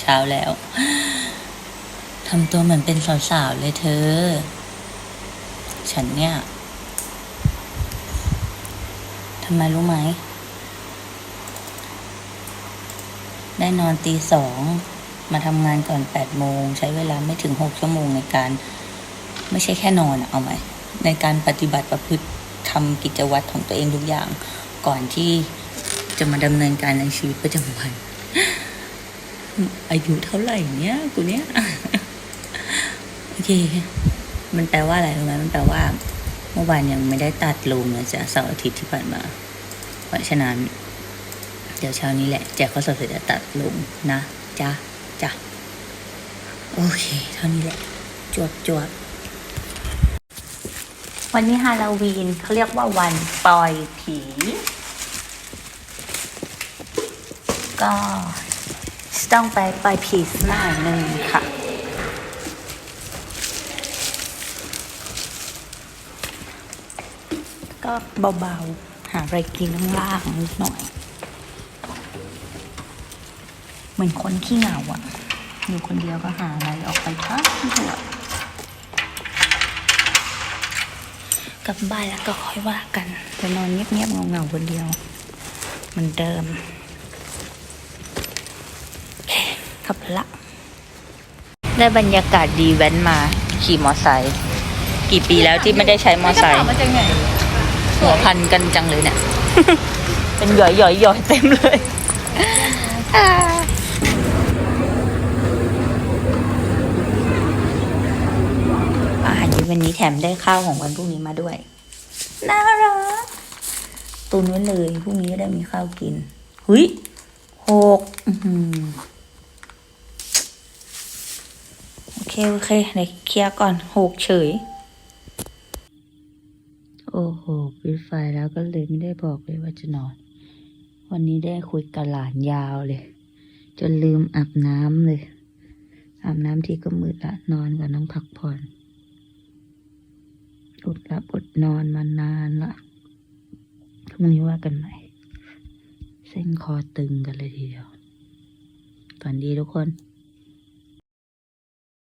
เช้าแล้วทำตัวเหมือนเป็นสาวๆเลยเธอ ฉันเนี่ยทำไมรู้ไหม ได้นอนตีสองมาทำงานก่อนแปดโมง ใช้เวลาไม่ถึงหกชั่วโมงในการ ไม่ใช่แค่นอนเอาไหม ในการปฏิบัติประพฤติทำกิจวัตรของตัวเองทุกอย่าง ก่อนที่จะมาดำเนินการในชีวิตประจำวัน อายุเท่าไหร่เนี่ยกูเนี่ยโอเค มันแปลว่าอะไรรู้ไหมมันแปลว่า เมื่อวานยังไม่ได้ตัดลมนะจ๊ะเสาร์อาทิตย์ที่ผ่านมา เพราะฉะนั้น เดี๋ยวเช้านี้แหละแจกข้อสอบเสร็จจะตัดลงนะจ๊ะจ้ะโอเค เท่านี้แหละ จวบจวบวันนี้ฮาโลวีนเขาเรียกว่าวันปล่อยผี ก็ ต้องไปปผีสหน่อยหนึ่งค่ะ ก็เบาๆ หาอะไรกินข้างล่างนิดหน่อย เหมือนคนขี้เหงาอะอยู่คนเดียวก็หาอะไรออกไปทักทั่วกลับบ้านแล้วก็ค่อยว่ากัน จะนอนเงียบๆเงาๆคนเดียว เหมือนเดิม โอเค ขับละได้บรรยากาศดีแว้นมาขี่มอไซค์กี่ปีแล้วที่ไม่ได้ใช้มอไซค์มาจากไหนหัวพันกันจังเลยเนี่ย เป็นหย่อยหย่อยหย่อยเต็มเลยอ่าอาหารเย็นวันนี้แถมได้ข้าวของวันพรุ่งนี้มาด้วย น่ารักตุนไว้เลยพรุ่งนี้จะได้มีข้าวกินหุยหกอื้อหือโอ เค โอเคเดี๋ยวเคลียร์ก่อนหกเฉย โอ้โหปิดไฟแล้วก็เลยไม่ได้บอกเลยว่าจะนอน วันนี้ได้คุยกับหลานยาวเลย จนลืมอาบน้ำเลย อาบน้ำทีก็มืดละนอนกับน้องพักผ่อนอดหลับอดนอนมานานละพรุ่งนี้ว่ากันใหม่ เส้นคอตึงกันเลยทีเดียวฝันดีทุกคน